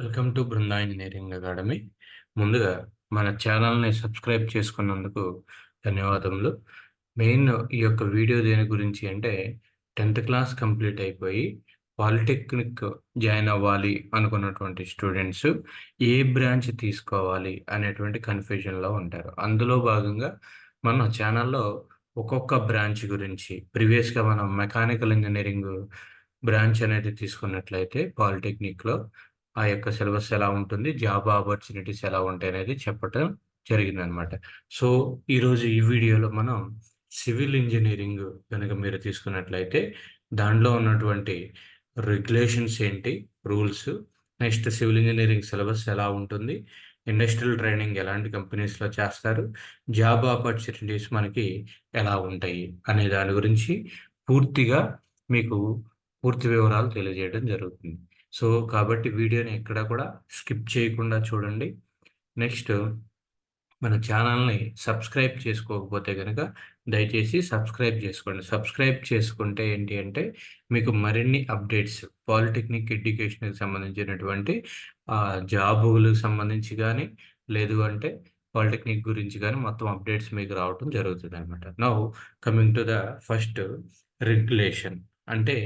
Welcome to Brinda engineering academy. ముందుగా మన ఛానల్ని సబ్స్క్రైబ్ చేసుకున్నందుకు ధన్యవాదములు. మెయిన్ ఈ యొక్క వీడియో దేని గురించి అంటే టెన్త్ క్లాస్ కంప్లీట్ అయిపోయి పాలిటెక్నిక్ జాయిన్ అవ్వాలి అనుకున్నటువంటి స్టూడెంట్స్ ఏ బ్రాంచ్ తీసుకోవాలి అనేటువంటి కన్ఫ్యూజన్లో ఉంటారు. అందులో భాగంగా మన ఛానల్లో ఒక్కొక్క బ్రాంచ్ గురించి ప్రీవియస్గా మనం మెకానికల్ ఇంజనీరింగ్ బ్రాంచ్ అనేది తీసుకున్నట్లయితే పాలిటెక్నిక్లో ఆ యొక్క సిలబస్ ఎలా ఉంటుంది జాబ్ ఆపర్చునిటీస్ ఎలా ఉంటాయి అనేది చెప్పటం జరిగిందనమాట. సో ఈరోజు ఈ వీడియోలో మనం సివిల్ ఇంజనీరింగ్ కనుక మీరు తీసుకున్నట్లయితే దాంట్లో ఉన్నటువంటి రెగ్యులేషన్స్ ఏంటి rules next civil engineering syllabus ఎలా ఉంటుంది ఇండస్ట్రియల్ ట్రైనింగ్ ఎలాంటి కంపెనీస్లో చేస్తారు జాబ్ ఆపర్చునిటీస్ మనకి ఎలా ఉంటాయి అనే దాని గురించి పూర్తిగా మీకు పూర్తి వివరాలు తెలియజేయడం జరుగుతుంది. సో కాబట్టి వీడియోని ఎక్కడ కూడా స్కిప్ చేయకుండా చూడండి. నెక్స్ట్ మన ఛానల్ని సబ్స్క్రైబ్ చేసుకోకపోతే కనుక దయచేసి సబ్స్క్రైబ్ చేసుకోండి. సబ్స్క్రైబ్ చేసుకుంటే ఏంటి అంటే మీకు మరిన్ని అప్డేట్స్ పాలిటెక్నిక్ ఎడ్యుకేషన్కి సంబంధించినటువంటి జాబులకు సంబంధించి కానీ లేదు అంటే పాలిటెక్నిక్ గురించి కానీ మొత్తం అప్డేట్స్ మీకు రావడం జరుగుతుంది అనమాట now coming to the first regulation. అంటే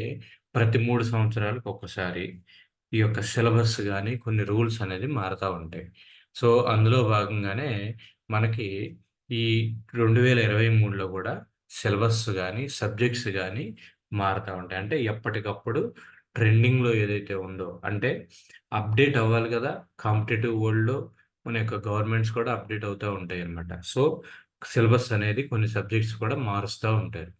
ప్రతి మూడు సంవత్సరాలకు ఒకసారి ఈ యొక్క సిలబస్ కానీ కొన్ని రూల్స్ అనేది మారుతూ ఉంటాయి. సో అందులో భాగంగానే మనకి ఈ రెండు వేల ఇరవై మూడులో కూడా సిలబస్ కానీ సబ్జెక్ట్స్ కానీ మారుతూ ఉంటాయి. అంటే ఎప్పటికప్పుడు ట్రెండింగ్లో ఏదైతే ఉందో అంటే అప్డేట్ అవ్వాలి కదా కాంపిటేటివ్ వరల్డ్లో మన యొక్క గవర్నమెంట్స్ కూడా అప్డేట్ అవుతూ ఉంటాయి అన్నమాట సో సిలబస్ అనేది కొన్ని సబ్జెక్ట్స్ కూడా మారుస్తూ ఉంటారు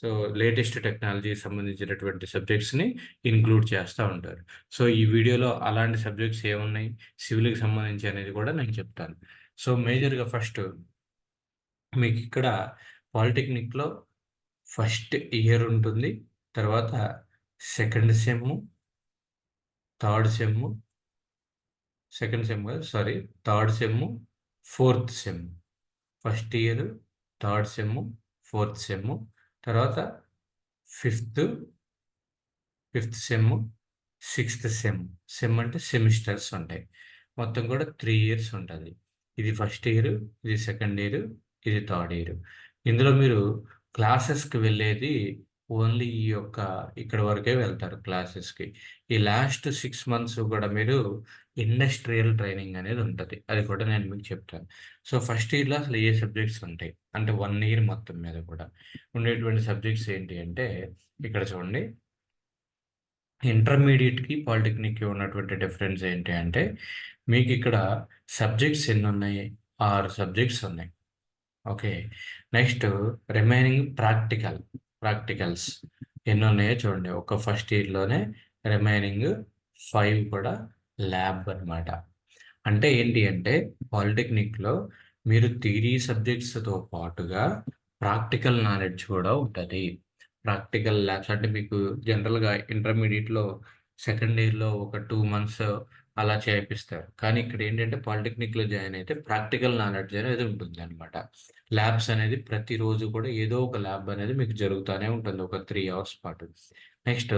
సో లేటెస్ట్ టెక్నాలజీ సంబంధించినటువంటి సబ్జెక్ట్స్ని ఇన్క్లూడ్ చేస్తూ ఉంటారు. సో ఈ వీడియోలో అలాంటి సబ్జెక్ట్స్ ఏమున్నాయి? సివిల్కి సంబంధించి అనేది కూడా నేను చెప్తాను. సో మేజర్గా ఫస్ట్ మీకు ఇక్కడ పాలిటెక్నిక్లో ఫస్ట్ ఇయర్ ఉంటుంది. తర్వాత second sem third sem second sem కాదు sorry third sem fourth sem. First year third sem fourth sem. తర్వాత fifth fifth sem sixth sem. Sem అంటే సెమిస్టర్స్ ఉంటాయి. మొత్తం కూడా త్రీ ఇయర్స్ ఉంటుంది. ఇది ఫస్ట్ ఇయర్ ఇది సెకండ్ ఇయర్ ఇది థర్డ్ ఇయర్. ఇందులో మీరు క్లాసెస్కి వెళ్ళేది ఓన్లీ ఈ యొక్క ఇక్కడ వరకే వెళ్తారు క్లాసెస్కి. ఈ లాస్ట్ సిక్స్ మంత్స్ కూడా మీరు ఇండస్ట్రియల్ ట్రైనింగ్ అనేది ఉంటుంది. అది కూడా నేను మీకు చెప్తాను. సో ఫస్ట్ ఇయర్లో అసలు ఏ సబ్జెక్ట్స్ ఉంటాయి? అంటే వన్ ఇయర్ మొత్తం మీద కూడా ఉండేటువంటి సబ్జెక్ట్స్ ఏంటి అంటే ఇక్కడ చూడండి. ఇంటర్మీడియట్కి పాలిటెక్నిక్కి ఉన్నటువంటి డిఫరెన్స్ ఏంటి అంటే మీకు ఇక్కడ సబ్జెక్ట్స్ ఎన్ని ఉన్నాయి? ఆరు సబ్జెక్ట్స్ ఉన్నాయి. Okay. Next remaining practical. Practicals ఎన్ని ఉన్నాయో చూడండి. ఒక ఫస్ట్ ఇయర్లోనే రిమైనింగ్ ఫైవ్ కూడా ల్యాబ్ అనమాట అంటే ఏంటి అంటే పాలిటెక్నిక్లో మీరు థియరీ సబ్జెక్ట్స్తో పాటుగా ప్రాక్టికల్ నాలెడ్జ్ కూడా ఉంటుంది. ప్రాక్టికల్ ల్యాబ్స్ అంటే మీకు జనరల్గా ఇంటర్మీడియట్లో సెకండ్ ఇయర్లో ఒక టూ మంత్స్ అలా చేపిస్తారు. కానీ ఇక్కడ ఏంటంటే పాలిటెక్నిక్లో జాయిన్ అయితే ప్రాక్టికల్ నాలెడ్జ్ అనేది ఉంటుంది అనమాట ల్యాబ్స్ అనేది ప్రతిరోజు కూడా ఏదో ఒక ల్యాబ్ అనేది మీకు జరుగుతూనే ఉంటుంది ఒక త్రీ అవర్స్ పాటు. నెక్స్ట్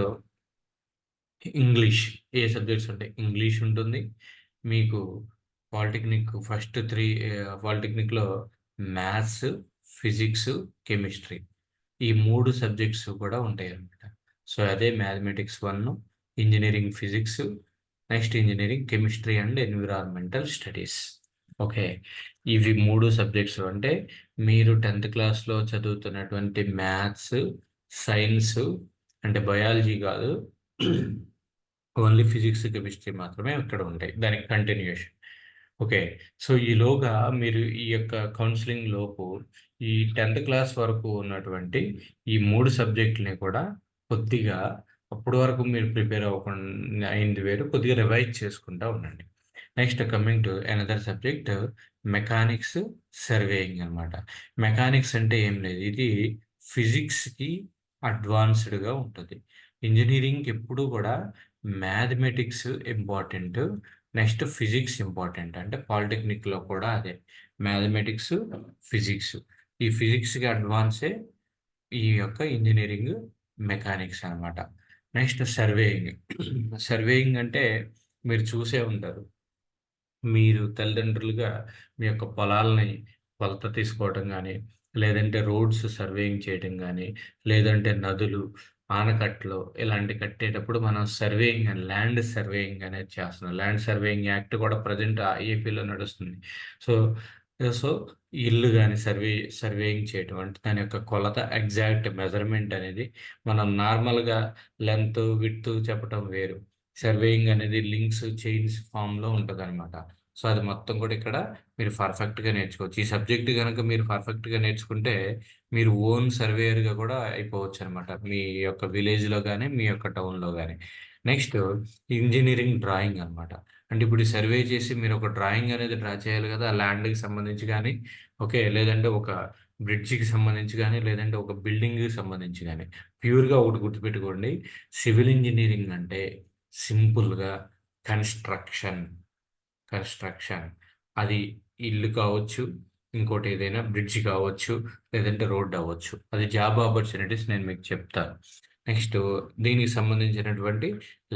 ఇంగ్లీష్ ఏ సబ్జెక్ట్స్ ఉంటాయి ఇంగ్లీష్ ఉంటుంది. మీకు పాలిటెక్నిక్ ఫస్ట్ త్రీ పాలిటెక్నిక్లో మ్యాథ్స్ ఫిజిక్స్ కెమిస్ట్రీ ఈ మూడు సబ్జెక్ట్స్ కూడా ఉంటాయి అన్నమాట సో అదే mathematics one engineering physics next engineering chemistry and environmental studies okay ఇవి మూడు సబ్జెక్ట్స్ అంటే మీరు టెన్త్ క్లాస్లో చదువుతున్నటువంటి మ్యాథ్స్ సైన్స్ అంటే బయాలజీ కాదు. ఓన్లీ ఫిజిక్స్ కెమిస్ట్రీ మాత్రమే ఇక్కడ ఉంటాయి. దానికి కంటిన్యూషన్ ఓకే సో ఈలోగా మీరు ఈ యొక్క కౌన్సిలింగ్ లోపు ఈ టెన్త్ క్లాస్ వరకు ఉన్నటువంటి ఈ మూడు సబ్జెక్టుని కూడా కొద్దిగా అప్పటి వరకు మీరు ప్రిపేర్ అవ్వకుండా అయింది వేరు కొద్దిగా రివైజ్ చేసుకుంటూ ఉండండి. Next coming to another subject mechanics surveying అనమాట మెకానిక్స్ అంటే ఏం లేదు ఇది ఫిజిక్స్కి అడ్వాన్స్డ్గా ఉంటుంది. ఇంజనీరింగ్ ఎప్పుడు కూడా mathematics important next physics important అంటే పాలిటెక్నిక్లో కూడా అదే మ్యాథమెటిక్స్ ఫిజిక్స్ ఈ ఫిజిక్స్కి అడ్వాన్సే ఈ యొక్క ఇంజనీరింగ్ మెకానిక్స్ అనమాట నెక్స్ట్ సర్వేయింగ్. సర్వేయింగ్ అంటే మీరు చూసే ఉంటారు. మీరు తల్లిదండ్రులుగా మీ యొక్క పొలాలని కొలత తీసుకోవటం కానీ లేదంటే రోడ్స్ సర్వేయింగ్ చేయటం కానీ లేదంటే నదులు ఆనకట్టలు ఇలాంటి కట్టేటప్పుడు మనం సర్వేయింగ్ అని ల్యాండ్ సర్వేయింగ్ అనేది చేస్తున్నాం. ల్యాండ్ సర్వేయింగ్ యాక్ట్ కూడా ప్రజెంట్ ఏపీలో నడుస్తుంది. సో సో ఇల్లు కానీ సర్వే సర్వేయింగ్ చేయటం అంటే దాని యొక్క కొలత ఎగ్జాక్ట్ మెజర్మెంట్ అనేది మనం నార్మల్గా లెంత్ విత్ చెప్పటం వేరు. సర్వేయింగ్ అనేది లింక్స్ చైన్స్ ఫామ్లో ఉంటుంది అనమాట సో అది మొత్తం కూడా ఇక్కడ మీరు పర్ఫెక్ట్గా నేర్చుకోవచ్చు. ఈ సబ్జెక్ట్ కనుక మీరు పర్ఫెక్ట్గా నేర్చుకుంటే మీరు ఓన్ సర్వేయర్గా కూడా అయిపోవచ్చు అనమాట మీ యొక్క విలేజ్లో కానీ మీ యొక్క టౌన్లో కానీ నెక్స్ట్ ఇంజనీరింగ్ డ్రాయింగ్ అనమాట అంటే ఇప్పుడు సర్వే చేసి మీరు ఒక డ్రాయింగ్ అనేది డ్రా చేయాలి కదా ఆ ల్యాండ్కి సంబంధించి కానీ ఓకే లేదంటే ఒక బ్రిడ్జికి సంబంధించి కానీ లేదంటే ఒక బిల్డింగ్కి సంబంధించి కానీ ప్యూర్గా ఒకటి గుర్తుపెట్టుకోండి. సివిల్ ఇంజనీరింగ్ అంటే సింపుల్గా కన్స్ట్రక్షన్ కన్స్ట్రక్షన్. అది ఇల్లు కావచ్చు ఇంకోటి ఏదైనా బ్రిడ్జ్ కావచ్చు లేదంటే రోడ్ అవ్వచ్చు. అది జాబ్ ఆపర్చునిటీస్ నేను మీకు చెప్తాను. నెక్స్ట్ దీనికి సంబంధించినటువంటి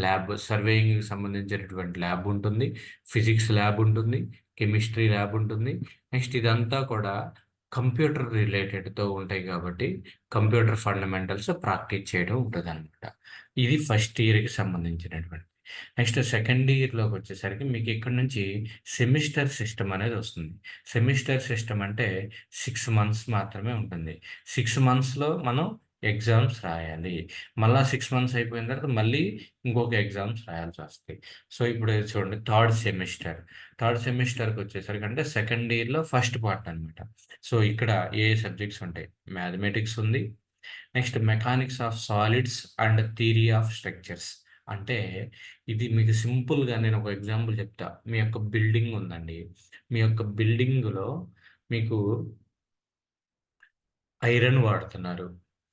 ల్యాబ్ సర్వేయింగ్కి సంబంధించినటువంటి ల్యాబ్ ఉంటుంది. ఫిజిక్స్ ల్యాబ్ ఉంటుంది కెమిస్ట్రీ ల్యాబ్ ఉంటుంది. నెక్స్ట్ ఇదంతా కూడా కంప్యూటర్ రిలేటెడ్తో ఉంటాయి కాబట్టి కంప్యూటర్ ఫండమెంటల్స్ ప్రాక్టీస్ చేయడం ఉంటుంది అనమాట ఇది ఫస్ట్ ఇయర్కి సంబంధించినటువంటి. నెక్స్ట్ సెకండ్ ఇయర్లోకి వచ్చేసరికి మీకు ఇక్కడ నుంచి సెమిస్టర్ సిస్టమ్ అనేది వస్తుంది. సెమిస్టర్ సిస్టమ్ అంటే సిక్స్ మంత్స్ మాత్రమే ఉంటుంది. సిక్స్ మంత్స్లో మనం ఎగ్జామ్స్ రాయాలి మళ్ళీ సిక్స్ మంత్స్ అయిపోయిన తర్వాత మళ్ళీ ఇంకొక ఎగ్జామ్స్ రాయాల్సి వస్తాయి. సో ఇప్పుడు చూడండి థర్డ్ సెమిస్టర్. థర్డ్ సెమిస్టర్కి వచ్చేసరికి అంటే సెకండ్ ఇయర్లో ఫస్ట్ పార్ట్ అనమాట సో ఇక్కడ ఏ సబ్జెక్ట్స్ ఉంటాయి? మ్యాథమెటిక్స్ ఉంది. Next mechanics of solids and theory of structures. అంటే ఇది మీకు సింపుల్గా నేను ఒక ఎగ్జాంపుల్ చెప్తా. మీ యొక్క బిల్డింగ్ ఉందండి. మీ యొక్క బిల్డింగ్లో మీకు ఐరన్ వాడుతున్నారు.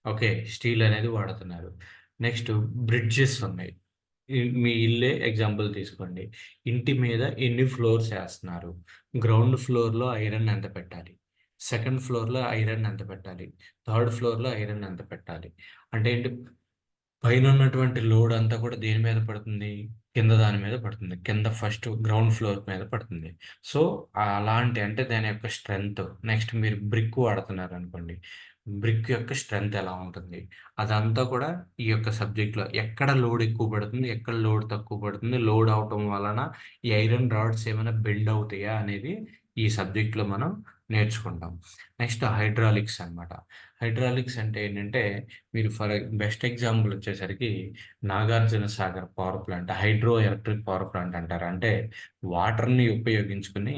ఓకే. స్టీల్ అనేది వాడుతున్నారు. నెక్స్ట్ బ్రిడ్జెస్ ఉన్నాయి. మీ ఇల్లే ఎగ్జాంపుల్ తీసుకోండి. ఇంటి మీద ఎన్ని ఫ్లోర్స్ వేస్తున్నారు? గ్రౌండ్ ఫ్లోర్లో ఐరన్ ఎంత పెట్టాలి? సెకండ్ ఫ్లోర్లో ఐరన్ ఎంత పెట్టాలి? థర్డ్ ఫ్లోర్లో ఐరన్ ఎంత పెట్టాలి? అంటే ఏంటి? పైన ఉన్నటువంటి లోడ్ అంతా కూడా దేని మీద పడుతుంది? కింద దాని మీద పడుతుంది. కింద ఫస్ట్ గ్రౌండ్ ఫ్లోర్ మీద పడుతుంది. సో అలాంటి అంటే దాని యొక్క స్ట్రెంగ్త్. నెక్స్ట్ మీరు బ్రిక్ వాడుతున్నారు అనుకోండి. బ్రిక్ యొక్క స్ట్రెంగ్త్ ఎలా ఉంటుంది? అదంతా కూడా ఈ యొక్క సబ్జెక్ట్లో ఎక్కడ లోడ్ ఎక్కువ పడుతుంది ఎక్కడ లోడ్ తక్కువ పడుతుంది లోడ్ అవటం వలన ఈ ఐరన్ రాడ్స్ ఏమైనా బెండ్ అవుతాయా అనేది ఈ సబ్జెక్ట్లో మనం నేర్చుకుంటాం. నెక్స్ట్ హైడ్రాలిక్స్ అనమాట హైడ్రాలిక్స్ అంటే ఏంటంటే మీరు ఫర్ బెస్ట్ ఎగ్జాంపుల్ వచ్చేసరికి Nagarjuna Sagar power plant hydro electric power plant అంటారు. అంటే వాటర్ని ఉపయోగించుకుని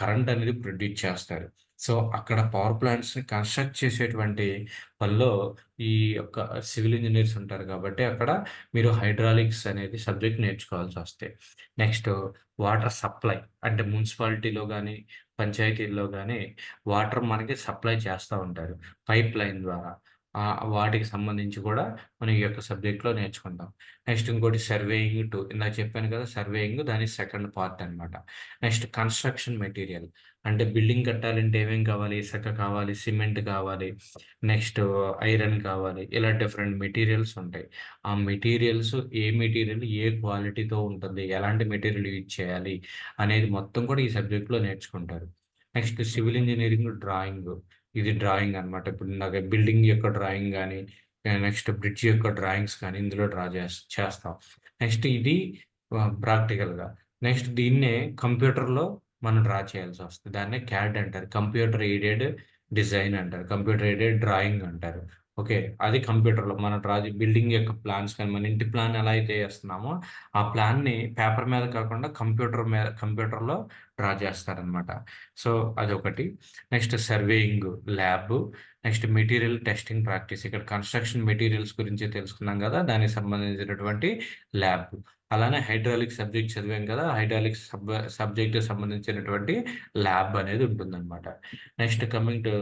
కరెంట్ అనేది ప్రొడ్యూస్ చేస్తారు. సో అక్కడ పవర్ ప్లాంట్స్ని కన్స్ట్రక్ట్ చేసేటువంటి పనిలో ఈ యొక్క సివిల్ ఇంజనీర్స్ ఉంటారు కాబట్టి అక్కడ మీరు హైడ్రాలిక్స్ అనేది సబ్జెక్ట్ నేర్చుకోవాల్సి వస్తే. నెక్స్ట్ వాటర్ సప్లై అంటే మున్సిపాలిటీలో కానీ పంచాయతీల్లో కానీ వాటర్ మనకి సప్లై చేస్తూ ఉంటారు. పైప్ లైన్ ద్వారా. వాటికి సంబంధించి కూడా మనం ఈ యొక్క సబ్జెక్ట్లో నేర్చుకుంటాం. నెక్స్ట్ ఇంకోటి సర్వేయింగ్ టూ ఇందాక చెప్పాను కదా సర్వేయింగ్ దాని సెకండ్ పార్ట్ అనమాట నెక్స్ట్ కన్స్ట్రక్షన్ మెటీరియల్ అంటే బిల్డింగ్ కట్టాలంటే ఏమేమి కావాలి? ఇసుక కావాలి సిమెంట్ కావాలి నెక్స్ట్ ఐరన్ కావాలి ఇలా డిఫరెంట్ మెటీరియల్స్ ఉంటాయి. ఆ మెటీరియల్స్ ఏ మెటీరియల్ ఏ క్వాలిటీతో ఉంటుంది? ఎలాంటి మెటీరియల్ యూజ్ చేయాలి? అనేది మొత్తం కూడా ఈ సబ్జెక్ట్లో నేర్చుకుంటారు. నెక్స్ట్ సివిల్ ఇంజనీరింగ్ డ్రాయింగ్ ఇది డ్రాయింగ్ అనమాట ఇప్పుడు నాకు బిల్డింగ్ యొక్క డ్రాయింగ్ కానీ నెక్స్ట్ బ్రిడ్జ్ యొక్క డ్రాయింగ్స్ కానీ ఇందులో డ్రా చేస్తాం. నెక్స్ట్ ఇది ప్రాక్టికల్గా నెక్స్ట్ దీన్నే కంప్యూటర్లో మనం డ్రా చేయాల్సి వస్తుంది. దాన్నే క్యాడ్ అంటారు. కంప్యూటర్ ఎయిడెడ్ డిజైన్ అంటారు. కంప్యూటర్ ఎయిడెడ్ డ్రాయింగ్ అంటారు. ఓకే. అది కంప్యూటర్లో మన డ్రా బిల్డింగ్ యొక్క ప్లాన్స్ కానీ మన ఇంటి ప్లాన్ ఎలా అయితే వేస్తున్నామో ఆ ప్లాన్ని పేపర్ మీద కాకుండా కంప్యూటర్ మీద కంప్యూటర్లో డ్రా చేస్తారనమాట సో అదొకటి. Next surveying lab. Next material testing practice. ఇక్కడ కన్స్ట్రక్షన్ మెటీరియల్స్ గురించి తెలుసుకున్నాం కదా దానికి సంబంధించినటువంటి ల్యాబ్. అలానే హైడ్రాలిక్ సబ్జెక్ట్ చదివాం కదా హైడ్రాలిక్ సబ్ సబ్జెక్ట్ సంబంధించినటువంటి ల్యాబ్ అనేది ఉంటుందన్నమాట. నెక్స్ట్ కమింగ్ టు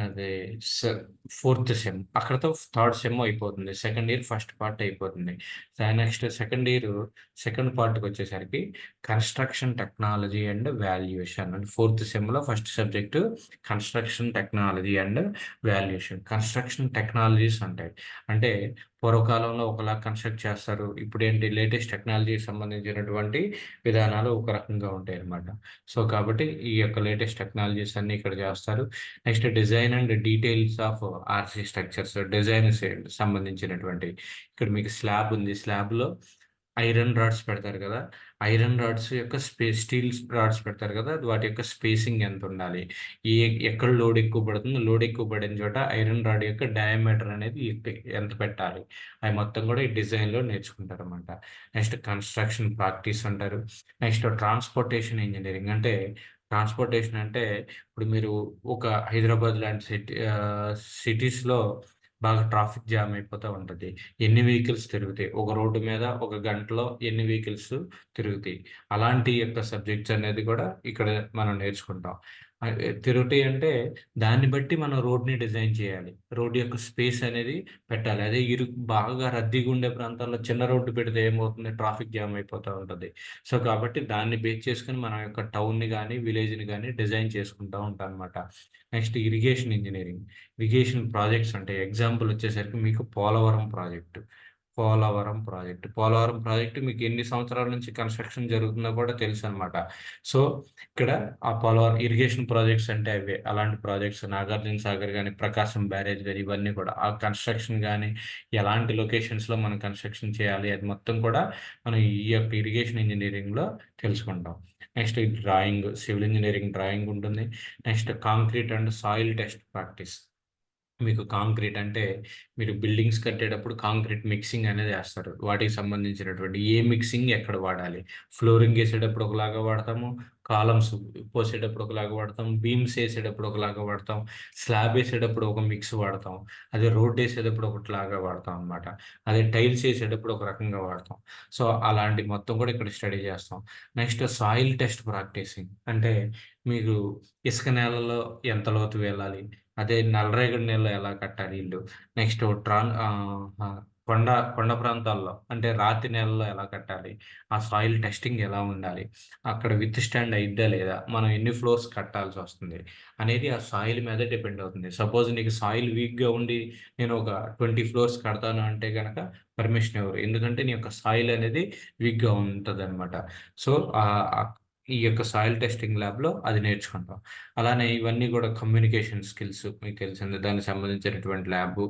అదే స ఫోర్త్ సెమ్. అక్కడతో థర్డ్ సెమ్ అయిపోతుంది. సెకండ్ ఇయర్ ఫస్ట్ పార్ట్ అయిపోతుంది. నెక్స్ట్ సెకండ్ ఇయర్ సెకండ్ పార్ట్కి వచ్చేసరికి construction technology and valuation. And fourth సెమ్లో first subject construction technology and valuation. Construction technologies ఉంటాయి అంటే పూర్వకాలంలో ఒకలా కన్స్ట్రక్ట్ చేస్తారు. ఇప్పుడు ఏంటి లేటెస్ట్ టెక్నాలజీకి సంబంధించినటువంటి విధానాలు ఒక రకంగా ఉంటాయి అన్నమాట సో కాబట్టి ఈ యొక్క లేటెస్ట్ టెక్నాలజీస్ అన్ని ఇక్కడ చేస్తారు. Next design and details of RC structures design సంబంధించినటువంటి ఇక్కడ మీకు స్లాబ్ ఉంది. స్లాబ్లో ఐరన్ రాడ్స్ పెడతారు కదా. ఐరన్ రాడ్స్ యొక్క స్పేస్ స్టీల్ రాడ్స్ పెడతారు కదా. వాటి యొక్క స్పేసింగ్ ఎంత ఉండాలి? ఏ ఎక్కడ లోడ్ ఎక్కువ పడుతుందో లోడ్ ఎక్కువ పడిన చోట ఐరన్ రాడ్ యొక్క డయామీటర్ అనేది ఎంత పెట్టాలి? అవి మొత్తం కూడా ఈ డిజైన్లో నేర్చుకుంటారు అనమాట నెక్స్ట్ కన్స్ట్రక్షన్ ప్రాక్టీస్ అంటారు. నెక్స్ట్ ట్రాన్స్పోర్టేషన్ ఇంజనీరింగ్ అంటే ట్రాన్స్పోర్టేషన్ అంటే ఇప్పుడు మీరు ఒక హైదరాబాద్ లాంటి సిటీ సిటీస్లో బాగా ట్రాఫిక్ జామ్ అయిపోతూ ఉంటుంది. ఎన్ని వెహికల్స్ తిరుగుతాయి? ఒక రోడ్డు మీద ఒక గంటలో ఎన్ని వెహికల్స్ తిరుగుతాయి? అలాంటి యొక్క సబ్జెక్ట్స్ అనేది కూడా ఇక్కడ మనం నేర్చుకుంటాం. ఆ, అంటే దాన్ని బట్టి మనం రోడ్ని డిజైన్ చేయాలి. రోడ్ యొక్క స్పేస్ అనేది పెట్టాలి. అదే ఇరు బాగా రద్దీగా ఉండే ప్రాంతాల్లో చిన్న రోడ్డు పెడితే ఏమవుతుంది? ట్రాఫిక్ జామ్ అయిపోతూ ఉంటుంది. సో కాబట్టి దాన్ని బేస్ చేసుకుని మనం యొక్క టౌన్ని కానీ విలేజ్ని కానీ డిజైన్ చేసుకుంటూ ఉంటాం అనమాట next irrigation engineering. Irrigation projects అంటే ఎగ్జాంపుల్ వచ్చేసరికి మీకు Polavaram project. Polavaram project. Polavaram project మీకు ఎన్ని సంవత్సరాల నుంచి కన్స్ట్రక్షన్ జరుగుతుందో కూడా తెలుసు అనమాట సో ఇక్కడ ఆ పోలవరం ఇరిగేషన్ ప్రాజెక్ట్స్ అంటే అవి. అలాంటి ప్రాజెక్ట్స్ నాగార్జున సాగర్ కానీ ప్రకాశం బ్యారేజ్ కానీ ఇవన్నీ కూడా. ఆ కన్స్ట్రక్షన్ కానీ ఎలాంటి లొకేషన్స్లో మనం కన్స్ట్రక్షన్ చేయాలి అది మొత్తం కూడా మనం ఈ యొక్క ఇరిగేషన్ ఇంజనీరింగ్లో తెలుసుకుంటాం. Next drawing civil engineering drawing ఉంటుంది. Next concrete and soil test practice. మీకు కాంక్రీట్ అంటే మీరు బిల్డింగ్స్ కట్టేటప్పుడు కాంక్రీట్ మిక్సింగ్ అనేది వేస్తారు. వాటికి సంబంధించినటువంటి ఏ మిక్సింగ్ ఎక్కడ వాడాలి? ఫ్లోరింగ్ వేసేటప్పుడు ఒకలాగా వాడతాము కాలమ్స్ పోసేటప్పుడు ఒకలాగా వాడతాం బీమ్స్ వేసేటప్పుడు ఒకలాగా వాడతాం స్లాబ్ వేసేటప్పుడు ఒక మిక్స్ వాడతాం అదే రోడ్ వేసేటప్పుడు ఒకటిలాగా వాడతాం అనమాట అదే టైల్స్ వేసేటప్పుడు ఒక రకంగా వాడతాం. సో అలాంటి మొత్తం కూడా ఇక్కడ స్టడీ చేస్తాం. నెక్స్ట్ సాయిల్ టెస్ట్ ప్రాక్టీసింగ్ అంటే మీరు ఇసుక నేలలో ఎంత లోతు వెళ్ళాలి అదే నల్లరేగడి నేలలో ఎలా కట్టాలి ఇల్లు నెక్స్ట్ ట్రాన్ కొండ కొండ ప్రాంతాల్లో అంటే రాతి నేలలో ఎలా కట్టాలి? ఆ సాయిల్ టెస్టింగ్ ఎలా ఉండాలి? అక్కడ విత్ స్టాండ్ అయిద్దా లేదా? మనం ఎన్ని ఫ్లోర్స్ కట్టాల్సి వస్తుంది? అనేది ఆ సాయిల్ మీద డిపెండ్ అవుతుంది. సపోజ్ నీకు సాయిల్ వీక్గా ఉండి నేను ఒక ట్వంటీ ఫ్లోర్స్ కడతాను అంటే కనుక పర్మిషన్ ఎవరు? ఎందుకంటే నీ యొక్క సాయిల్ అనేది వీక్గా ఉంటుంది అనమాట సో ఈ యొక్క సాయిల్ టెస్టింగ్ ల్యాబ్లో అది నేర్చుకుంటాం. అలానే ఇవన్నీ కూడా కమ్యూనికేషన్ స్కిల్స్ మీకు తెలిసింది దానికి సంబంధించినటువంటి ల్యాబ్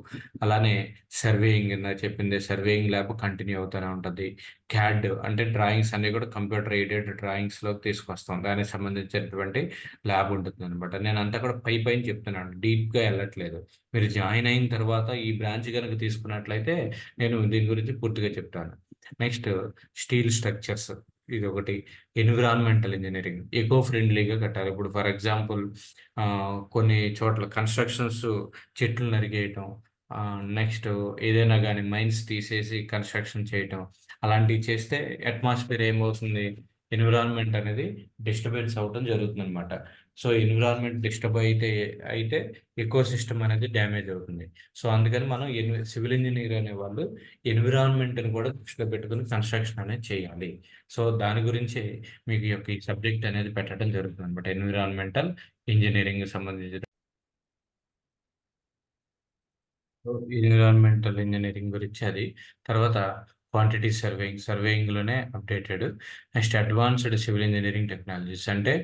అలానే సర్వేయింగ్ ఇందా చెప్పింది సర్వేయింగ్ ల్యాబ్ కంటిన్యూ అవుతూనే ఉంటుంది. క్యాడ్ అంటే డ్రాయింగ్స్ అన్ని కూడా కంప్యూటర్ ఎయిడెడ్ డ్రాయింగ్స్లోకి తీసుకొస్తాం. దానికి సంబంధించినటువంటి ల్యాబ్ ఉంటుంది అనమాట నేను అంతా కూడా పై పైన చెప్తున్నాను డీప్గా వెళ్ళట్లేదు. మీరు జాయిన్ అయిన తర్వాత ఈ బ్రాంచ్ కనుక తీసుకున్నట్లయితే నేను దీని గురించి పూర్తిగా చెప్తాను. నెక్స్ట్ స్టీల్ స్ట్రక్చర్స్ ఇది ఒకటి ఎన్విరాన్మెంటల్ ఇంజనీరింగ్. ఎకో ఫ్రెండ్లీగా కట్టాలి. ఇప్పుడు ఫర్ ఎగ్జాంపుల్ కొన్ని చోట్ల కన్స్ట్రక్షన్స్ చెట్లు నరికేయటం నెక్స్ట్ ఏదైనా కానీ మైన్స్ తీసేసి కన్స్ట్రక్షన్ చేయటం అలాంటివి చేస్తే అట్మాస్ఫియర్ ఏమవుతుంది? ఎన్విరాన్మెంట్ అనేది డిస్టర్బెన్స్ అవటం జరుగుతుంది అనమాట సో ఎన్విరాన్మెంట్ డిస్టర్బ్ అయితే అయితే ఎకో సిస్టమ్ అనేది డ్యామేజ్ అవుతుంది. సో అందుకని మనం సివిల్ ఇంజనీర్ అనే వాళ్ళు ఎన్విరాన్మెంట్ని కూడా దృష్టిలో పెట్టుకుని కన్స్ట్రక్షన్ అనేది చేయాలి. సో దాని గురించి మీకు యొక్క ఈ సబ్జెక్ట్ అనేది పెట్టడం జరుగుతుంది అనమాట ఎన్విరాన్మెంటల్ ఇంజనీరింగ్ సంబంధించిన ఎన్విరాన్మెంటల్ ఇంజనీరింగ్ గురించి అది. తర్వాత quantity surveying సర్వేయింగ్లోనే updated next advanced civil engineering technologies. అంటే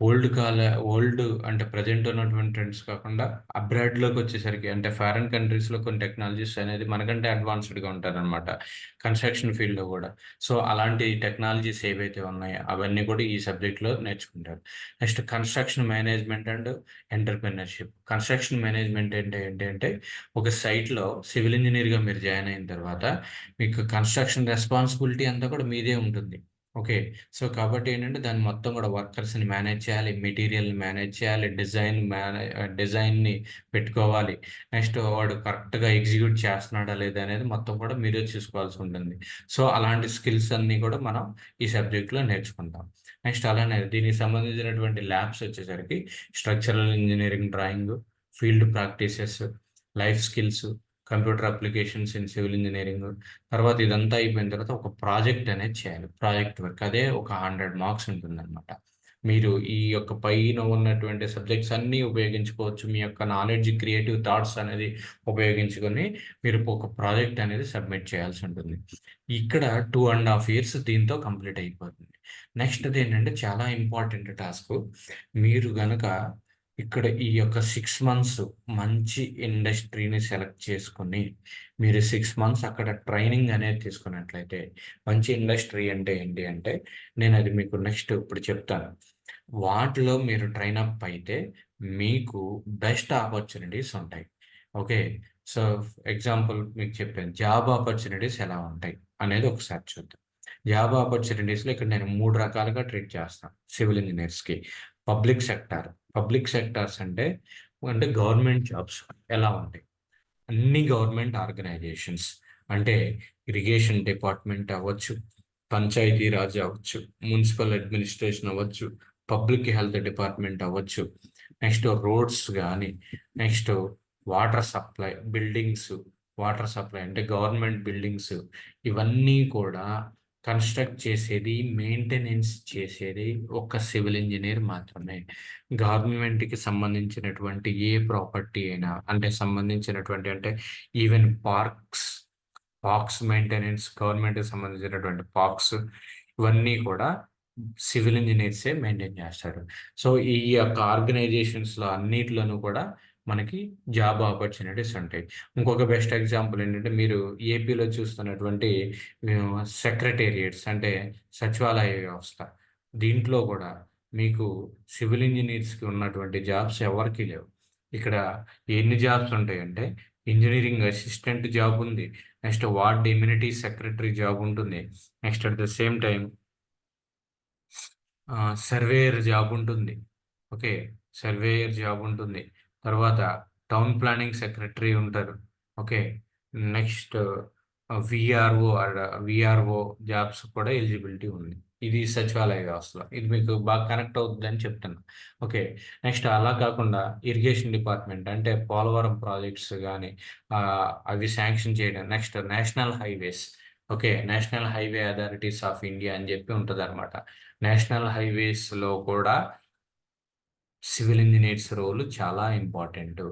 ఓల్డ్ కాల ఓల్డ్ అంటే ప్రజెంట్ ఉన్నటువంటి ట్రెండ్స్ కాకుండా అబ్రాడ్లోకి వచ్చేసరికి అంటే ఫారెన్ కంట్రీస్లో కొన్ని టెక్నాలజీస్ అనేది మనకంటే అడ్వాన్స్డ్గా ఉంటారనమాట కన్స్ట్రక్షన్ ఫీల్డ్లో కూడా. సో అలాంటి టెక్నాలజీస్ ఏవైతే ఉన్నాయో అవన్నీ కూడా ఈ సబ్జెక్ట్లో నేర్చుకుంటారు. Next construction management and entrepreneurship. Construction management అంటే ఏంటంటే ఒక సైట్లో సివిల్ ఇంజనీర్గా మీరు జాయిన్ అయిన తర్వాత మీకు కన్స్ట్రక్షన్ రెస్పాన్సిబిలిటీ అంతా కూడా మీదే ఉంటుంది. ఓకే. సో కాబట్టి ఏంటంటే దాన్ని మొత్తం కూడా వర్కర్స్ని మేనేజ్ చేయాలి. మెటీరియల్ని మేనేజ్ చేయాలి. డిజైన్ మేనే డిజైన్ని పెట్టుకోవాలి. నెక్స్ట్ వాడు కరెక్ట్గా ఎగ్జిక్యూట్ చేస్తున్నాడా లేదా అనేది మొత్తం కూడా మీరే చూసుకోవాల్సి ఉంటుంది. సో అలాంటి స్కిల్స్ అన్నీ కూడా మనం ఈ సబ్జెక్ట్లో నేర్చుకుంటాం. నెక్స్ట్ అలానే దీనికి సంబంధించినటువంటి ల్యాబ్స్ వచ్చేసరికి structural engineering drawing field practices life skills computer applications in civil engineering. తర్వాత ఇదంతా అయిపోయిన తర్వాత ఒక ప్రాజెక్ట్ అనేది చేయాలి. Project work. అదే ఒక హండ్రెడ్ మార్క్స్ ఉంటుందన్నమాట. మీరు ఈ యొక్క పైన ఉన్నటువంటి సబ్జెక్ట్స్ అన్నీ ఉపయోగించుకోవచ్చు. మీ యొక్క నాలెడ్జ్ క్రియేటివ్ థాట్స్ అనేది ఉపయోగించుకొని మీరు ఒక ప్రాజెక్ట్ అనేది సబ్మిట్ చేయాల్సి ఉంటుంది. ఇక్కడ టూ అండ్ హాఫ్ ఇయర్స్ దీంతో కంప్లీట్ అయిపోతుంది. నెక్స్ట్ ఏంటంటే చాలా ఇంపార్టెంట్ టాస్క్. మీరు గనక ఇక్కడ ఈ యొక్క సిక్స్ మంత్స్ మంచి ఇండస్ట్రీని సెలెక్ట్ చేసుకొని మీరు సిక్స్ మంత్స్ అక్కడ ట్రైనింగ్ అనేది తీసుకున్నట్లయితే మంచి ఇండస్ట్రీ అంటే ఏంటి అంటే నేను అది మీకు నెక్స్ట్ ఇప్పుడు చెప్తాను. వాటిలో మీరు ట్రైన్ అప్ అయితే మీకు బెస్ట్ ఆపర్చునిటీస్ ఉంటాయి. ఓకే సో ఎగ్జాంపుల్ మీకు చెప్పాను. జాబ్ ఆపర్చునిటీస్ ఎలా ఉంటాయి అనేది ఒకసారి చూద్దాం. జాబ్ ఆపర్చునిటీస్లో ఇక్కడ నేను మూడు రకాలుగా ట్రీట్ చేస్తాను. సివిల్ ఇంజనీర్స్కి పబ్లిక్ సెక్టార్ పబ్లిక్ సెక్టార్స్ అంటే అంటే గవర్నమెంట్ జాబ్స్ ఎలా ఉంటాయి? అన్ని గవర్నమెంట్ ఆర్గనైజేషన్స్ అంటే ఇరిగేషన్ డిపార్ట్మెంట్ అవ్వచ్చు పంచాయతీ రాజ్ అవ్వచ్చు మున్సిపల్ అడ్మినిస్ట్రేషన్ అవ్వచ్చు పబ్లిక్ హెల్త్ డిపార్ట్మెంట్ అవ్వచ్చు నెక్స్ట్ రోడ్స్ కానీ next water supply buildings water supply అంటే గవర్నమెంట్ బిల్డింగ్స్ ఇవన్నీ కూడా కన్స్ట్రక్ట్ చేసేది మెయింటెనెన్స్ చేసేది ఒక సివిల్ ఇంజనీర్ మాత్రమే. గవర్నమెంట్కి సంబంధించినటువంటి ఏ ప్రాపర్టీ అయినా అంటే సంబంధించినటువంటి అంటే ఈవెన్ పార్క్స్ పార్క్స్ మెయింటెనెన్స్ గవర్నమెంట్కి సంబంధించినటువంటి పార్క్స్ ఇవన్నీ కూడా సివిల్ ఇంజనీర్సే మెయింటైన్ చేస్తారు. సో ఈ యొక్క ఆర్గనైజేషన్స్లో అన్నిట్లోనూ కూడా మనకి జాబ్ ఆపర్చునిటీస్ ఉంటాయి. ఇంకొక బెస్ట్ ఎగ్జాంపుల్ ఏంటంటే మీరు ఏపీలో చూస్తున్నటువంటి సెక్రటేరియట్స్ అంటే సచివాలయ వ్యవస్థ. దీంట్లో కూడా మీకు సివిల్ ఇంజనీర్స్కి ఉన్నటువంటి జాబ్స్ ఎవరికి లేవు. ఇక్కడ ఎన్ని జాబ్స్ ఉంటాయంటే ఇంజనీరింగ్ అసిస్టెంట్ జాబ్ ఉంది next ward amenity secretary job ఉంటుంది next at the same time surveyor job ఉంటుంది. ఓకే సర్వేయర్ జాబ్ ఉంటుంది. తర్వాత టౌన్ ప్లానింగ్ సెక్రటరీ ఉంటారు. Okay. Next VRO VRO jobs కూడా ఎలిజిబిలిటీ ఉంది. ఇది సచివాలయ వ్యవస్థలో. ఇది మీకు బాగా కనెక్ట్ అవుతుందని చెప్తున్నా. ఓకే. నెక్స్ట్ అలా కాకుండా ఇరిగేషన్ డిపార్ట్మెంట్ అంటే పోలవరం ప్రాజెక్ట్స్ కానీ అవి శాంక్షన్ చేయడం. Next national highways. Okay. National highway authorities of India అని చెప్పి ఉంటుంది అనమాట నేషనల్ హైవేస్లో కూడా సివిల్ ఇంజనీర్స్ రోల్ చాలా ఇంపార్టెంట్.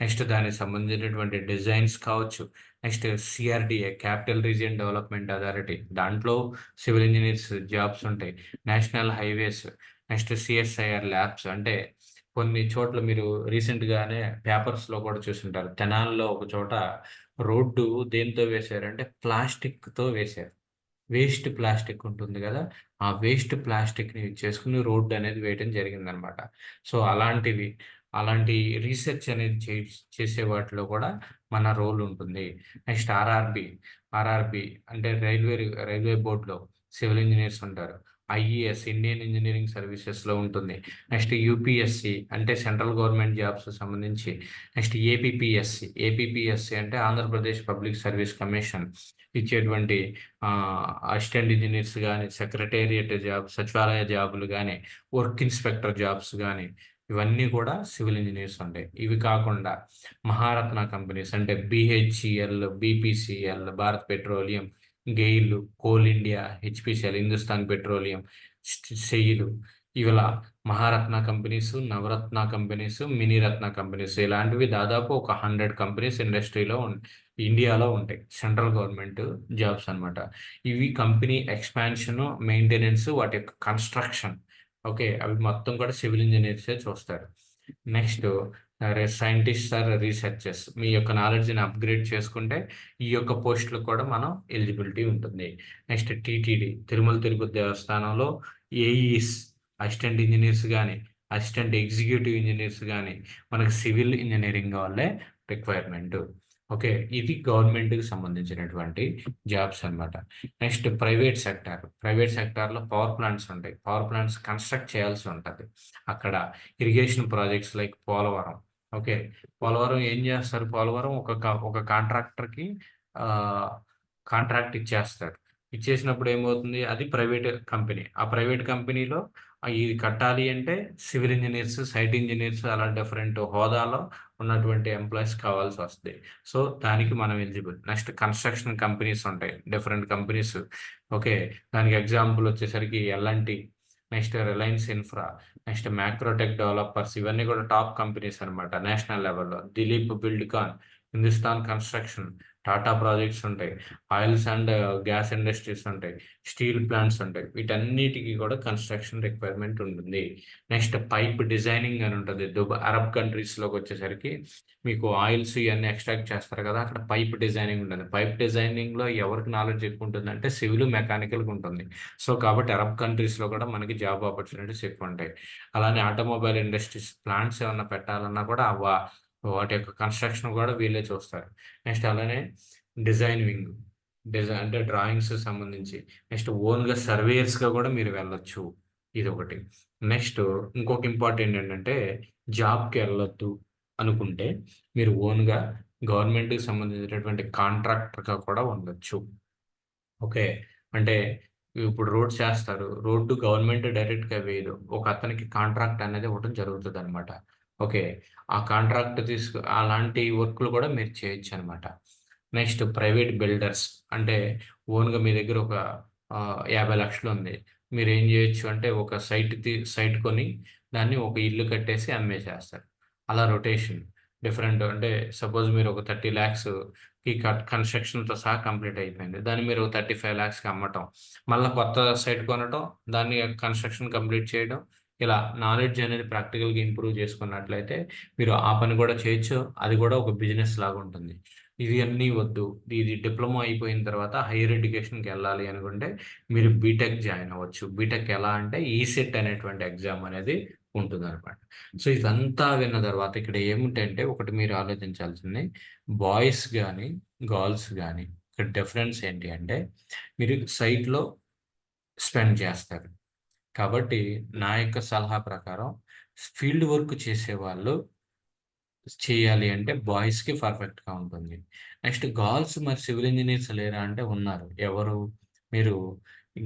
నెక్స్ట్ దానికి సంబంధించినటువంటి డిజైన్స్ కావచ్చు next CRDA capital region development authority. దాంట్లో సివిల్ ఇంజనీర్స్ జాబ్స్ ఉంటాయి. National highways next CSIR labs అంటే కొన్ని చోట్ల మీరు రీసెంట్గానే పేపర్స్లో కూడా చూసుంటారు. తెనాల్లో ఒక చోట రోడ్డు దేంతో వేశారంటే ప్లాస్టిక్తో వేశారు. వేస్ట్ ప్లాస్టిక్ ఉంటుంది కదా ఆ వేస్ట్ ప్లాస్టిక్ని యూజ్ చేసుకుని రోడ్డు అనేది వేయడం జరిగిందనమాట. సో అలాంటివి అలాంటి రీసెర్చ్ అనేది చే చేసే వాటిలో కూడా మన రోల్ ఉంటుంది. నెక్స్ట్ ఆర్ఆర్బి ఆర్ఆర్బి అంటే రైల్వే రైల్వే బోర్డులో సివిల్ ఇంజనీర్స్ ఉంటారు. ఐఈఎస్ ఇండియన్ ఇంజనీరింగ్ సర్వీసెస్లో ఉంటుంది. నెక్స్ట్ యూపీఎస్సి అంటే సెంట్రల్ గవర్నమెంట్ జాబ్స్ సంబంధించి నెక్స్ట్ ఏపీపీఎస్సి. ఏపీపీఎస్సి అంటే ఆంధ్రప్రదేశ్ పబ్లిక్ సర్వీస్ కమిషన్ ఇచ్చేటువంటి అసిస్టెంట్ ఇంజనీర్స్ కానీ సెక్రటేరియట్ జాబ్ సచివాలయ జాబులు కానీ వర్క్ ఇన్స్పెక్టర్ జాబ్స్ కానీ ఇవన్నీ కూడా సివిల్ ఇంజనీర్స్ ఉంటాయి ఇవి కాకుండా మహారత్న కంపెనీస్ అంటే BHCL BPCL Bharat petroleum GAIL coal India HPCL Hindustan petroleum SAIL ఇవిలా Maharatna companies Navaratna companies Miniratna companies ఇలాంటివి దాదాపు ఒక హండ్రెడ్ కంపెనీస్ ఇండస్ట్రీలో ఇండియాలో ఉంటాయి. సెంట్రల్ గవర్నమెంట్ జాబ్స్ అనమాట ఇవి కంపెనీ ఎక్స్పాన్షన్ మెయింటెనెన్స్ వాటి యొక్క కన్స్ట్రక్షన్. ఓకే అవి మొత్తం కూడా సివిల్ ఇంజనీర్సే చూస్తారు. నెక్స్ట్ సైంటిస్ట్ ఆర్ రీసెర్చర్స్ మీ యొక్క నాలెడ్జ్ని అప్గ్రేడ్ చేసుకుంటే ఈ యొక్క పోస్టులకు కూడా మనం ఎలిజిబిలిటీ ఉంటుంది. నెక్స్ట్ టీటీడీ తిరుమల తిరుపతి దేవస్థానంలో ఏఈస్ అసిస్టెంట్ ఇంజనీర్స్ కానీ అసిస్టెంట్ ఎగ్జిక్యూటివ్ ఇంజనీర్స్ కానీ మనకి సివిల్ ఇంజనీరింగ్ వాళ్ళే రిక్వైర్మెంట్. ఓకే ఇది గవర్నమెంట్కి సంబంధించినటువంటి జాబ్స్ అనమాట నెక్స్ట్ ప్రైవేట్ సెక్టార్ ప్రైవేట్ సెక్టార్లో పవర్ ప్లాంట్స్ ఉంటాయి. పవర్ ప్లాంట్స్ కన్స్ట్రక్ట్ చేయాల్సి ఉంటుంది. అక్కడ irrigation projects like Polavaram okay. Polavaram ఏం చేస్తారు? పోలవరం ఒక ఒక కాంట్రాక్టర్కి కాంట్రాక్ట్ ఇచ్చేస్తారు. ఇచ్చేసినప్పుడు ఏమవుతుంది? అది ప్రైవేట్ కంపెనీ. ఆ ప్రైవేట్ కంపెనీలో ఇది కట్టాలి అంటే సివిల్ ఇంజనీర్స్ సైట్ ఇంజనీర్స్ అలా డిఫరెంట్ హోదాలో ఉన్నటువంటి ఎంప్లాయీస్ కావాల్సి వస్తుంది సో దానికి మనం ఎలిజిబుల్. నెక్స్ట్ కన్స్ట్రక్షన్ కంపెనీస్ ఉంటాయి. Different companies. ఓకే. దానికి ఎగ్జాంపుల్ వచ్చేసరికి L and T next Reliance infra next Macrotech developers ఇవన్నీ కూడా టాప్ కంపెనీస్ అనమాట నేషనల్ లెవెల్లో. Dilip Buildcon Hindustan construction Tata projects ఉంటాయి. ఆయిల్స్ అండ్ గ్యాస్ ఇండస్ట్రీస్ ఉంటాయి. స్టీల్ ప్లాంట్స్ ఉంటాయి. వీటన్నిటికీ కూడా కన్స్ట్రక్షన్ రిక్వైర్మెంట్ ఉంటుంది. నెక్స్ట్ పైప్ డిజైనింగ్ అని ఉంటుంది. దుబాయ్ అరబ్ కంట్రీస్లోకి వచ్చేసరికి మీకు ఆయిల్స్ ఇవన్నీ ఎక్స్ట్రాక్ట్ చేస్తారు కదా అక్కడ పైప్ డిజైనింగ్ ఉంటుంది. పైప్ డిజైనింగ్లో ఎవరికి నాలెడ్జ్ ఎక్కువ ఉంటుంది అంటే సివిల్ మెకానికల్కి ఉంటుంది. సో కాబట్టి అరబ్ కంట్రీస్లో కూడా మనకి జాబ్ ఆపర్చునిటీస్ ఎక్కువ ఉంటాయి. అలానే ఆటోమొబైల్ ఇండస్ట్రీస్ ప్లాంట్స్ ఏమన్నా పెట్టాలన్నా కూడా వాటి యొక్క కన్స్ట్రక్షన్ కూడా వీళ్ళే చూస్తారు. నెక్స్ట్ అలానే డిజైన్ వింగ్ డిజైన్ అంటే డ్రాయింగ్స్ సంబంధించి నెక్స్ట్ ఓన్గా సర్వేయర్స్గా కూడా మీరు వెళ్ళొచ్చు ఇది ఒకటి నెక్స్ట్ ఇంకొక ఇంపార్టెంట్ ఏంటంటే జాబ్కి వెళ్ళొద్దు అనుకుంటే మీరు ఓన్గా గవర్నమెంట్కి సంబంధించినటువంటి కాంట్రాక్టర్గా కూడా ఉండొచ్చు. ఓకే? అంటే ఇప్పుడు రోడ్ చేస్తారు. రోడ్డు గవర్నమెంట్ డైరెక్ట్గా వేయదు. ఒక అతనికి కాంట్రాక్ట్ అనేది ఇవ్వడం జరుగుతుంది అనమాట ఓకే. ఆ కాంట్రాక్ట్ తీసుకు అలాంటి వర్క్లు కూడా మీరు చేయొచ్చు అనమాట నెక్స్ట్ ప్రైవేట్ బిల్డర్స్ అంటే ఓన్గా మీ దగ్గర ఒక యాభై లక్షలు ఉంది. మీరు ఏం చేయొచ్చు అంటే ఒక సైట్ సైట్ కొని దాన్ని ఒక ఇల్లు కట్టేసి అమ్మేసేస్తారు అలా రొటేషన్. డిఫరెంట్ అంటే సపోజ్ మీరు ఒక థర్టీ ల్యాక్స్కి కట్ కన్స్ట్రక్షన్తో సహా కంప్లీట్ అయిపోయింది. దాన్ని మీరు థర్టీ ఫైవ్ ల్యాక్స్కి అమ్మటం. మళ్ళీ కొత్త సైట్ కొనటం దాన్ని కన్స్ట్రక్షన్ కంప్లీట్ చేయడం ఇలా నాలెడ్జ్ అనేది ప్రాక్టికల్గా ఇంప్రూవ్ చేసుకున్నట్లయితే మీరు ఆ పని కూడా చేయొచ్చు. అది కూడా ఒక బిజినెస్ లాగా ఉంటుంది. ఇది అన్నీ వద్దు. ఇది డిప్లొమా అయిపోయిన తర్వాత హైయర్ ఎడ్యుకేషన్కి వెళ్ళాలి అనుకుంటే మీరు బీటెక్ జాయిన్ అవ్వచ్చు. బీటెక్ ఎలా అంటే ఈసెట్ అనేటువంటి ఎగ్జామ్ అనేది ఉంటుంది అనమాట సో ఇదంతా విన్న తర్వాత ఇక్కడ ఏమిటంటే ఒకటి మీరు ఆలోచించాల్సింది. బాయ్స్ కానీ గర్ల్స్ కానీ ఇక్కడ డిఫరెన్స్ ఏంటి అంటే మీరు సైట్లో స్పెండ్ చేస్తారు. కాబట్టి నా యొక్క సలహా ప్రకారం ఫీల్డ్ వర్క్ చేసే వాళ్ళు చేయాలి అంటే బాయ్స్కి పర్ఫెక్ట్గా ఉంటుంది. నెక్స్ట్ గర్ల్స్ మరి సివిల్ ఇంజనీర్స్ లేరా అంటే ఉన్నారు. ఎవరు? మీరు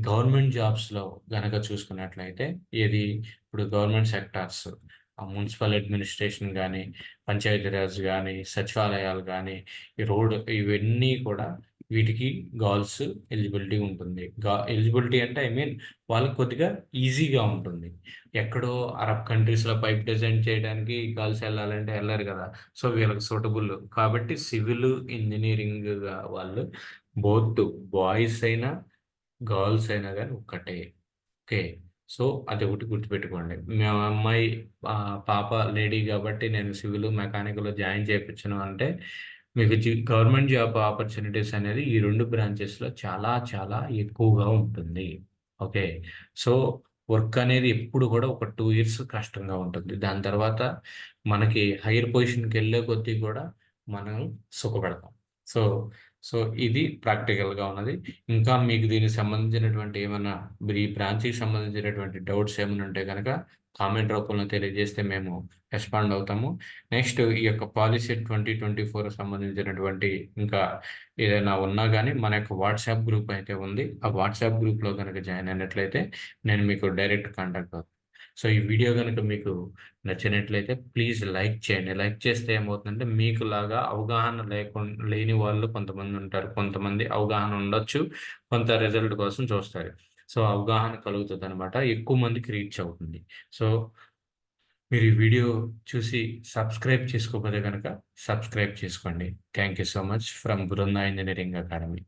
గవర్నమెంట్ జాబ్స్లో గనక చూసుకున్నట్లయితే ఏది? ఇప్పుడు గవర్నమెంట్ సెక్టార్స్ మున్సిపల్ అడ్మినిస్ట్రేషన్ కానీ పంచాయతీరాజ్ కానీ సచివాలయాలు కానీ ఈ రోడ్ ఇవన్నీ కూడా వీటికి గర్ల్స్ ఎలిజిబిలిటీ ఉంటుంది. గా ఎలిజిబిలిటీ అంటే ఐ మీన్ వాళ్ళకి కొద్దిగా ఈజీగా ఉంటుంది. ఎక్కడో అరబ్ కంట్రీస్లో పైప్ డిజైన్ చేయడానికి గర్ల్స్ వెళ్ళాలంటే వెళ్ళారు కదా. సో వీళ్ళకి సూటబుల్ కాబట్టి సివిల్ ఇంజనీరింగ్ వాళ్ళు బోత్ బాయ్స్ అయినా గర్ల్స్ అయినా కానీ ఒక్కటే. ఓకే సో అది ఒకటి గుర్తుపెట్టుకోండి. మా అమ్మాయి పాప లేడీ కాబట్టి నేను సివిల్ మెకానికల్ జాయిన్ చేయించను అంటే మీకు గవర్నమెంట్ జాబ్ ఆపర్చునిటీస్ అనేది ఈ రెండు బ్రాంచెస్లో చాలా చాలా ఎక్కువగా ఉంటుంది. ఓకే. సో వర్క్ అనేది ఎప్పుడు కూడా ఒక టూ ఇయర్స్ కష్టంగా ఉంటుంది. దాని తర్వాత మనకి హైయర్ పొజిషన్కి వెళ్ళే కొద్దీ కూడా మనం సుఖపడతాం. సో సో ఇది ప్రాక్టికల్గా ఉన్నది. ఇంకా మీకు దీనికి సంబంధించినటువంటి ఏమైనా ఈ బ్రాంచ్కి సంబంధించినటువంటి డౌట్స్ ఏమైనా ఉంటే కనుక కామెంట్ రూపంలో తెలియజేస్తే మేము రెస్పాండ్ అవుతాము. నెక్స్ట్ ఈ యొక్క పాలసీ ట్వంటీ ట్వంటీ ఫోర్ సంబంధించినటువంటి ఇంకా ఏదైనా ఉన్నా కానీ మన యొక్క వాట్సాప్ గ్రూప్ అయితే ఉంది. ఆ వాట్సాప్ గ్రూప్లో కనుక జాయిన్ అయినట్లయితే నేను మీకు డైరెక్ట్ కాంటాక్ట్ అవుతాను సో ఈ వీడియో కనుక మీకు నచ్చినట్లయితే ప్లీజ్ లైక్ చేయండి. లైక్ చేస్తే ఏమవుతుందంటే మీకు లాగా అవగాహన లేకుండా లేని వాళ్ళు కొంతమంది ఉంటారు. కొంతమంది అవగాహన ఉండొచ్చు. కొంత రిజల్ట్ కోసం చూస్తారు. సో అవగాహన కలుగుతుంది అనమాట ఎక్కువ మందికి రీచ్ అవుతుంది. సో మీరు ఈ వీడియో చూసి సబ్స్క్రైబ్ చేసుకోకపోతే కనుక సబ్స్క్రైబ్ చేసుకోండి. Thank you so much from Brinda engineering academy.